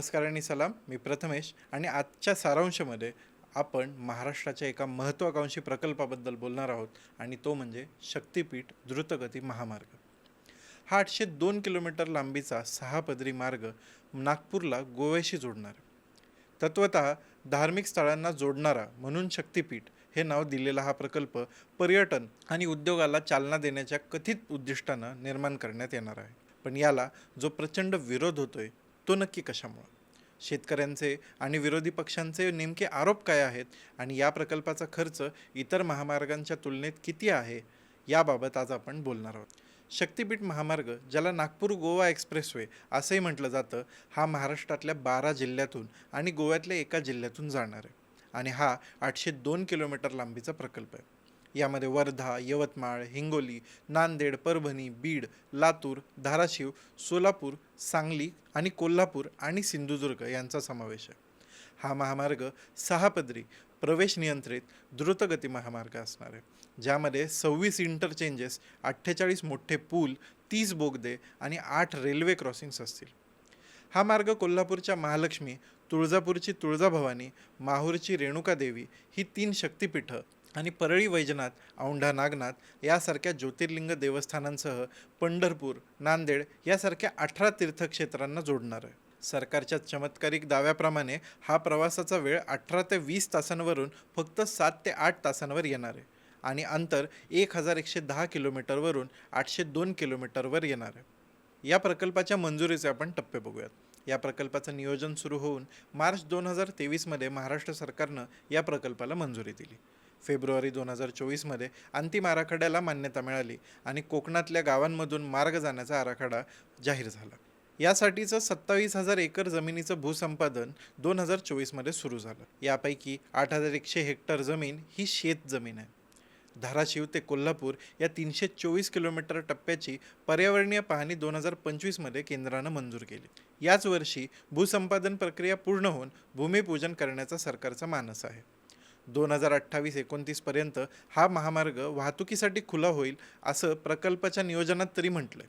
नमस्कार आणि सलाम. मी प्रथमेश आणि आजच्या सारांशामध्ये आपण महाराष्ट्राच्या एका महत्त्वाकांक्षी प्रकल्पाबद्दल बोलणार आहोत आणि तो म्हणजे शक्तिपीठ द्रुतगती महामार्ग. हा आठशे दोन किलोमीटर लांबीचा सहा पदरी मार्ग नागपूरला गोव्याशी जोडणार. तत्वत धार्मिक स्थळांना जोडणारा म्हणून शक्तिपीठ हे नाव दिलेला हा प्रकल्प पर्यटन आणि उद्योगाला चालना देण्याच्या कथित उद्दिष्टानं निर्माण करण्यात येणार आहे. पण याला जो प्रचंड विरोध होतोय तो नक्की कशामुळं? शेतकऱ्यांचे आणि विरोधी पक्षांचे नेमके आरोप काय आहेत आणि या प्रकल्पाचा खर्च इतर महामार्गांच्या तुलनेत किती आहे याबाबत आज आपण बोलणार आहोत. शक्तिपीठ महामार्ग ज्याला नागपूर गोवा एक्सप्रेसवे असंही म्हटलं जातं हा महाराष्ट्रातल्या बारा जिल्ह्यातून आणि गोव्यातल्या एका जिल्ह्यातून जाणार आहे. आणि हा आठशे दोन किलोमीटर लांबीचा प्रकल्प आहे. यामध्ये वर्धा यवतमाळ हिंगोली नांदेड परभणी बीड लातूर धाराशिव सोलापूर सांगली आणि कोल्हापूर आणि सिंधुदुर्ग यांचा समावेश आहे. हा महामार्ग सहा पदरी प्रवेश नियंत्रित द्रुतगती महामार्ग असणार आहे ज्यामध्ये सव्वीस इंटरचेंजेस अठ्ठेचाळीस मोठे पूल तीस बोगदे आणि आठ रेल्वे क्रॉसिंग्स असतील. हा मार्ग कोल्हापूरच्या महालक्ष्मी तुळजापूरची तुळजाभवानी माहूरची रेणुकादेवी ही तीन शक्तिपीठं आणि परळी वैजनाथ औंढा नागनाथ यासारख्या ज्योतिर्लिंग देवस्थानांसह पंढरपूर नांदेड यासारख्या अठरा तीर्थक्षेत्रांना जोडणार आहे. सरकारच्या चमत्कारिक दाव्याप्रमाणे हा प्रवासाचा वेळ अठरा ते वीस तासांवरून फक्त सात ते आठ तासांवर येणार आहे. आणि अंतर एक हजार एकशे दहा किलोमीटरवरून आठशे दोन किलोमीटरवर येणार आहे. या प्रकल्पाच्या मंजुरीचे आपण टप्पे बघूयात. या प्रकल्पाचं नियोजन सुरू होऊन मार्च दोन हजार तेवीसमध्ये महाराष्ट्र सरकारनं या प्रकल्पाला मंजुरी दिली. फेब्रुवारी दोन हजार चोवीसमध्ये अंतिम आराखड्याला मान्यता मिळाली आणि कोकणातल्या गावांमधून मार्ग जाण्याचा आराखडा जाहीर झाला. यासाठीचं सत्तावीस हजार एकर जमिनीचं भूसंपादन दोन हजार चोवीसमध्ये सुरू झालं. यापैकी आठ हजार एकशे हेक्टर जमीन ही शेत जमीन आहे. धाराशिव ते कोल्हापूर या तीनशे चोवीस किलोमीटर टप्प्याची पर्यावरणीय पाहणी दोन हजार पंचवीसमध्ये केंद्रानं मंजूर केली. याच वर्षी भूसंपादन प्रक्रिया पूर्ण होऊन भूमिपूजन करण्याचा सरकारचा मानस आहे. दोन हजार अठ्ठावीस एकोणतीसपर्यंत हा महामार्ग वाहतुकीसाठी खुला होईल असं प्रकल्पाच्या नियोजनात तरी म्हटलंय.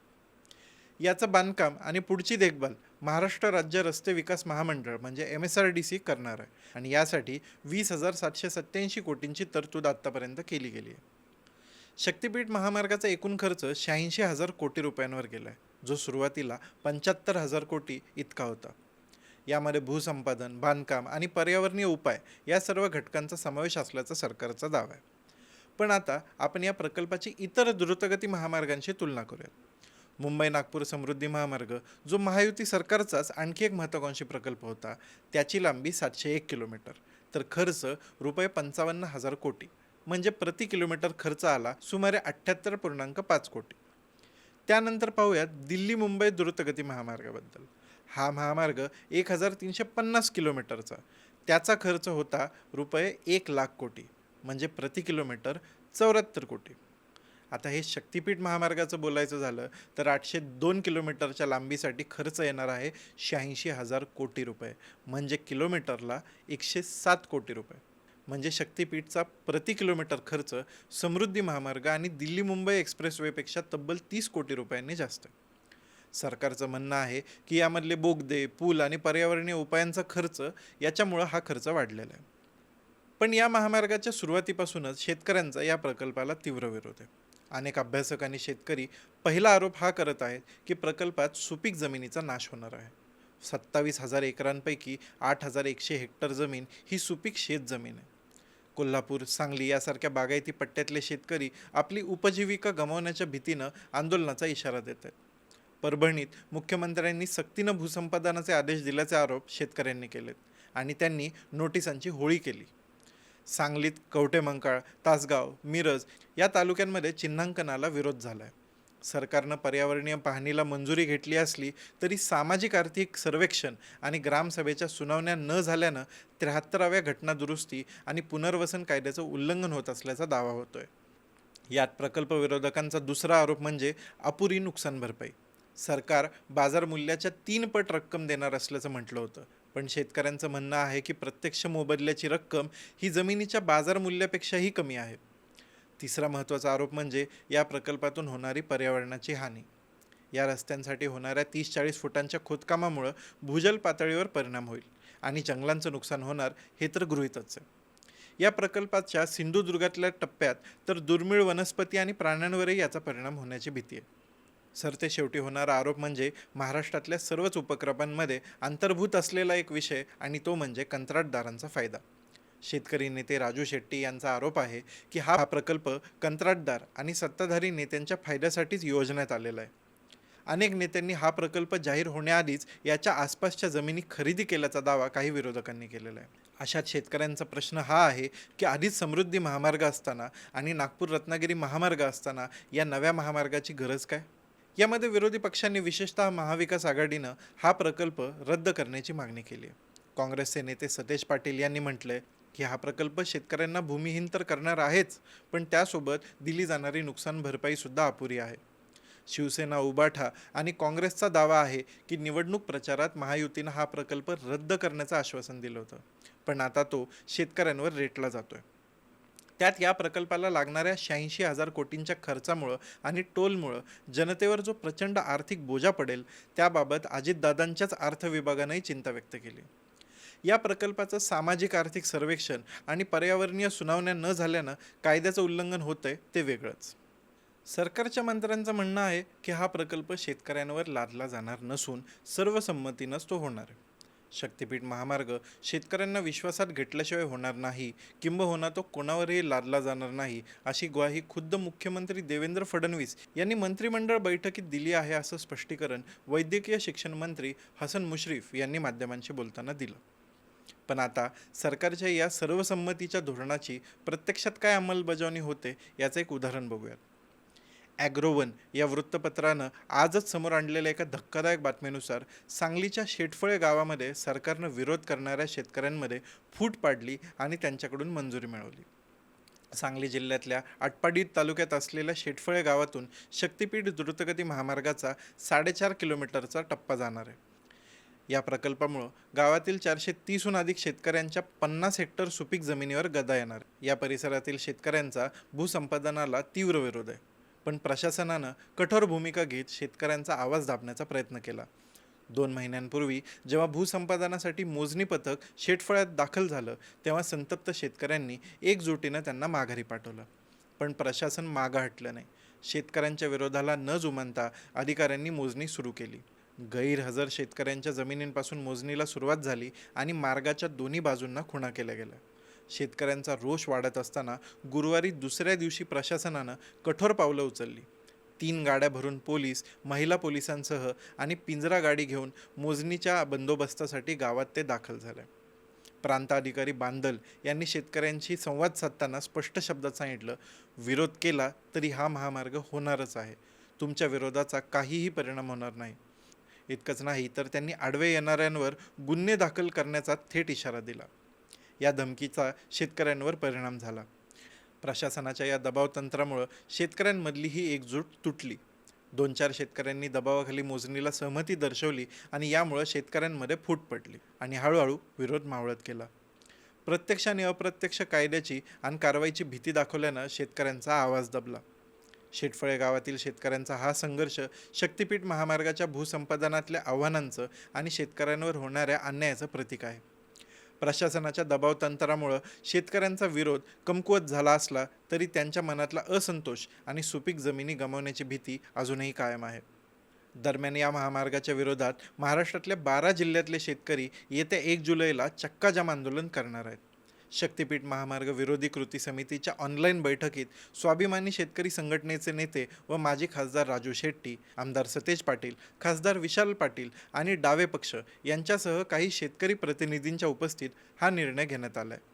याचं बांधकाम आणि पुढची देखभाल महाराष्ट्र राज्य रस्ते विकास महामंडळ म्हणजे M S R D C करणार आहे आणि यासाठी वीस हजार सातशे सत्त्याऐंशी कोटींची तरतूद आत्तापर्यंत केली गेली आहे. शक्तिपीठ महामार्गाचा एकूण खर्च शहाऐंशी हजार कोटी रुपयांवर गेला आहे जो सुरुवातीला पंच्याहत्तर हजार कोटी इतका होता. यामध्ये भूसंपादन बांधकाम आणि पर्यावरणीय उपाय या सर्व घटकांचा समावेश असल्याचा सरकारचा दावा आहे. पण आता आपण या प्रकल्पाची इतर द्रुतगती महामार्गांशी तुलना करूयात. मुंबई नागपूर समृद्धी महामार्ग जो महायुती सरकारचाच आणखी एक महत्त्वाकांक्षी प्रकल्प होता त्याची लांबी सातशे एक किलोमीटर. तर खर्च रुपये पंचावन्न हजार कोटी. म्हणजे प्रति किलोमीटर खर्च आला सुमारे अठ्ठ्याहत्तर पूर्णांक पाच कोटी. त्यानंतर पाहूयात दिल्ली मुंबई द्रुतगती महामार्गाबद्दल. हा महामार्ग एक हजार तीनशे पन्नास किलोमीटरचा. त्याचा खर्च होता रुपये एक लाख कोटी म्हणजे प्रति किलोमीटर चौऱ्याहत्तर कोटी. आता हे शक्तिपीठ महामार्गाचं बोलायचं झालं तर आठशे दोन किलोमीटरच्या लांबीसाठी खर्च येणार आहे शहाऐंशी हजार कोटी रुपये म्हणजे किलोमीटरला एकशे सात कोटी रुपये. म्हणजे शक्तिपीठचा प्रति किलोमीटर खर्च समृद्धी महामार्ग आणि दिल्ली मुंबई एक्सप्रेसवेपेक्षा तब्बल तीस कोटी रुपयांनी जास्त आहे. सरकारचं म्हणणं आहे की यामधले बोगदे पूल आणि पर्यावरणीय उपायांचा खर्च याच्यामुळं हा खर्च वाढलेला आहे. पण या महामार्गाच्या सुरुवातीपासूनच शेतकऱ्यांचा या प्रकल्पाला तीव्र विरोध आहे. अनेक अभ्यासक आणि शेतकरी पहिला आरोप हा करत आहेत की प्रकल्पात सुपीक जमिनीचा नाश होणार आहे. सत्तावीस हजार एकरांपैकी आठ हजार एकशे हेक्टर जमीन ही सुपीक शेत जमीन आहे. कोल्हापूर सांगली यासारख्या बागायती पट्ट्यातले शेतकरी आपली उपजीविका गमावण्याच्या भीतीनं आंदोलनाचा इशारा देत आहेत. परभणीत मुख्यमंत्र्यांनी सक्तीनं भूसंपादनाचे आदेश दिल्याचे आरोप शेतकऱ्यांनी केलेत आणि त्यांनी नोटिसांची होळी केली. सांगलीत कवटेमंकाळ तासगाव मिरज या तालुक्यांमध्ये चिन्हांकनाला विरोध झाला आहे सरकारनं पर्यावरणीय पाहणीला मंजुरी घेतली असली तरी सामाजिक आर्थिक सर्वेक्षण आणि ग्रामसभेच्या सुनावण्या न झाल्यानं त्र्याहत्तराव्या घटना दुरुस्ती आणि पुनर्वसन कायद्याचं उल्लंघन होत असल्याचा दावा होतोय. यात प्रकल्प विरोधकांचा दुसरा आरोप म्हणजे अपुरी नुकसान भरपाई. सरकार बाजार मूल्याच्या तीन पट रक्कम देणार असल्याचं म्हटलं होतं. पण शेतकऱ्यांचं म्हणणं आहे की प्रत्यक्ष मोबदल्याची रक्कम ही जमिनीच्या बाजार मूल्यापेक्षाही कमी आहे. तिसरा महत्त्वाचा आरोप म्हणजे या प्रकल्पातून होणारी पर्यावरणाची हानी. या रस्त्यांसाठी होणाऱ्या तीस चाळीस फुटांच्या खोदकामामुळं भूजल पातळीवर परिणाम होईल आणि जंगलांचं नुकसान होणार हे तर गृहितच आहे. या प्रकल्पाच्या सिंधुदुर्गातल्या टप्प्यात तर दुर्मिळ वनस्पती आणि प्राण्यांवरही याचा परिणाम होण्याची भीती आहे. सरते शेवटी होणारा आरोप म्हणजे महाराष्ट्रातल्या सर्वच उपक्रमांमध्ये अंतर्भूत असलेला एक विषय आणि तो म्हणजे कंत्राटदारांचा फायदा. शेतकरी नेते राजू शेट्टी यांचा आरोप आहे की हा प्रकल्प कंत्राटदार आणि सत्ताधारी नेत्यांच्या फायद्यासाठीच योजण्यात आलेला आहे. अनेक नेत्यांनी हा प्रकल्प जाहीर होण्याआधीच याच्या आसपासच्या जमिनी खरेदी केल्याचा दावा काही विरोधकांनी केलेला आहे. अशात शेतकऱ्यांचा प्रश्न हा आहे की आधीच समृद्धी महामार्ग असताना आणि नागपूर रत्नागिरी महामार्ग असताना या नव्या महामार्गाची गरज काय? यामध्ये विरोधी पक्षांनी विशेषतः महाविकास आघाडीनं हा प्रकल्प रद्द करण्याची मागणी केली आहे. काँग्रेसचे नेते सतेज पाटील यांनी म्हटलंय की हा प्रकल्प शेतकऱ्यांना भूमिहीन तर करणार आहेच पण त्यासोबत दिली जाणारी नुकसान भरपाईसुद्धा अपुरी आहे. शिवसेना उबाठा आणि काँग्रेसचा दावा आहे की निवडणूक प्रचारात महायुतीनं हा प्रकल्प रद्द करण्याचं आश्वासन दिलं होतं. पण आता तो शेतकऱ्यांवर रेटला जातोय. त्यात या प्रकल्पाला लागणाऱ्या शहाऐंशी हजार कोटींच्या खर्चामुळं आणि टोलमुळं जनतेवर जो प्रचंड आर्थिक बोजा पडेल त्याबाबत अजितदादांच्याच अर्थ विभागानंही चिंता व्यक्त केली. या प्रकल्पाचं सामाजिक आर्थिक सर्वेक्षण आणि पर्यावरणीय सुनावण्या न झाल्यानं कायद्याचं उल्लंघन होतंय ते वेगळंच. सरकारच्या मंत्र्यांचं म्हणणं आहे की हा प्रकल्प शेतकऱ्यांवर लादला जाणार नसून सर्वसंमतीनंच तो होणार आहे. शक्तिपीठ महामार्ग. शेतकऱ्यांना विश्वासात घेतल्याशिवाय होणार नाही. किंबहुना तो कोणावरही लादला जाणार नाही अशी ग्वाही खुद्द मुख्यमंत्री देवेंद्र फडणवीस यांनी मंत्रिमंडळ बैठकीत दिली आहे असं स्पष्टीकरण वैद्यकीय शिक्षण मंत्री हसन मुश्रीफ यांनी माध्यमांशी बोलताना दिलं. पण आता सरकारच्या या सर्वसंमतीच्या धोरणाची प्रत्यक्षात काय अंमलबजावणी होते याचं एक उदाहरण बघूयात. ॲग्रोवन या वृत्तपत्रानं आजच समोर आणलेल्या एका धक्कादायक बातमीनुसार सांगलीच्या शेटफळे गावामध्ये सरकारनं विरोध करणाऱ्या शेतकऱ्यांमध्ये फूट पाडली आणि त्यांच्याकडून मंजुरी मिळवली. सांगली जिल्ह्यातल्या आटपाडी तालुक्यात असलेल्या शेटफळे गावातून शक्तिपीठ द्रुतगती महामार्गाचा साडेचार किलोमीटरचा टप्पा जाणार आहे. या प्रकल्पामुळं गावातील चारशे तीसहून अधिक शेतकऱ्यांच्या पन्नास हेक्टर सुपीक जमिनीवर गदा येणार. या परिसरातील शेतकऱ्यांचा भूसंपादनाला तीव्र विरोध आहे. पण प्रशासनानं कठोर भूमिका घेत शेतकऱ्यांचा आवाज दाबण्याचा प्रयत्न केला. दोन महिन्यांपूर्वी जेव्हा भूसंपादनासाठी मोजणी पथक शेटफळ्यात दाखल झालं तेव्हा संतप्त शेतकऱ्यांनी एकजुटीनं त्यांना माघारी पाठवलं. पण प्रशासन मागं हटलं नाही. शेतकऱ्यांच्या विरोधाला न जुमानता अधिकाऱ्यांनी मोजणी सुरू केली. गैरहजर शेतकऱ्यांच्या जमिनींपासून मोजणीला सुरुवात झाली आणि मार्गाच्या दोन्ही बाजूंना खुणा केल्या गेल्या. शेतकऱ्यांचा रोष वाढत असताना गुरुवारी दुसऱ्या दिवशी प्रशासनानं कठोर पावलं उचलली. तीन गाड्या भरून पोलीस महिला पोलिसांसह आणि पिंजरा गाडी घेऊन मोजणीच्या बंदोबस्तासाठी गावात ते दाखल झाले. प्रांताधिकारी बांदल यांनी शेतकऱ्यांशी संवाद साधताना स्पष्ट शब्दात सांगितलं विरोध केला तरी हा महामार्ग होणारच आहे. तुमच्या विरोधाचा काहीही परिणाम होणार नाही. इतकंच नाही तर त्यांनी आडवे येणाऱ्यांवर गुन्हे दाखल करण्याचा थेट इशारा दिला. या धमकीचा शेतकऱ्यांवर परिणाम झाला. प्रशासनाच्या या दबाव तंत्रामुळं शेतकऱ्यांमधली ही एकजूट तुटली. दोन चार शेतकऱ्यांनी दबावाखाली मोजणीला सहमती दर्शवली आणि यामुळं शेतकऱ्यांमध्ये फूट पडली आणि हळूहळू विरोध मावळत गेला. प्रत्यक्ष आणि अप्रत्यक्ष कायद्याची आणि कारवाईची भीती दाखवल्यानं शेतकऱ्यांचा आवाज दबला. शेटफळे गावातील शेतकऱ्यांचा हा संघर्ष शक्तिपीठ महामार्गाच्या भूसंपादनातल्या आव्हानांचं आणि शेतकऱ्यांवर होणाऱ्या अन्यायाचं प्रतीक आहे. प्रशासनाच्या दबाव तंत्रामुळं शेतकऱ्यांचा विरोध कमकुवत झाला असला तरी त्यांच्या मनातला असंतोष आणि सुपीक जमिनी गमावण्याची भीती अजूनही कायम आहे. दरम्यान या महामार्गाच्या विरोधात महाराष्ट्रातल्या बारा जिल्ह्यातले शेतकरी येत्या एक जुलैला चक्काजाम आंदोलन करणार आहेत. शक्तिपीठ महामार्ग विरोधी कृती समितीच्या ऑनलाईन बैठकीत स्वाभिमानी शेतकरी संघटनेचे नेते व माजी खासदार राजू शेट्टी आमदार सतेज पाटील खासदार विशाल पाटील आणि डावे पक्ष यांच्यासह काही शेतकरी प्रतिनिधींच्या उपस्थित हा निर्णय घेण्यात आला आहे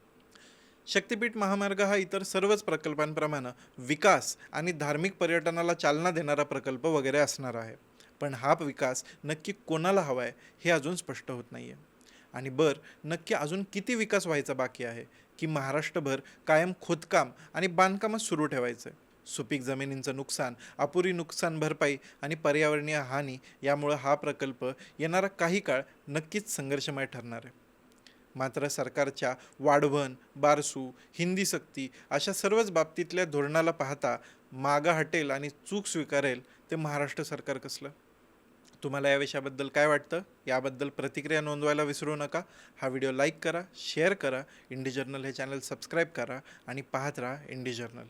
शक्तिपीठ महामार्ग हा इतर सर्वच प्रकल्पांप्रमाणे विकास आणि धार्मिक पर्यटनाला चालना देणारा प्रकल्प वगैरे असणार आहे. पण हा विकास नक्की कोणाला हवा आहे हे अजून स्पष्ट होत नाही आहे आणि बर नक्की अजून किती विकास व्हायचा बाकी आहे? की महाराष्ट्रभर कायम खोदकाम आणि बांधकामच सुरू ठेवायचं आहे सुपीक जमिनींचं नुकसान अपुरी नुकसान भरपाई आणि पर्यावरणीय हानी यामुळं हा प्रकल्प येणारा काही काळ नक्कीच संघर्षमय ठरणार आहे. मात्र सरकारच्या वाढवण बारसू हिंदी सक्ती अशा सर्वच बाबतीतल्या धोरणाला पाहता मागं हटेल आणि चूक स्वीकारेल ते महाराष्ट्र सरकार कसलं? तुम्हाला या विषयाबद्दल काय वाटतं? याबद्दल प्रतिक्रिया नोंदवायला विसरू नका. हा व्हिडिओ लाईक करा शेअर करा इंडी जर्नल हे चॅनल सबस्क्राईब करा आणि पाहत राहा इंडी जर्नल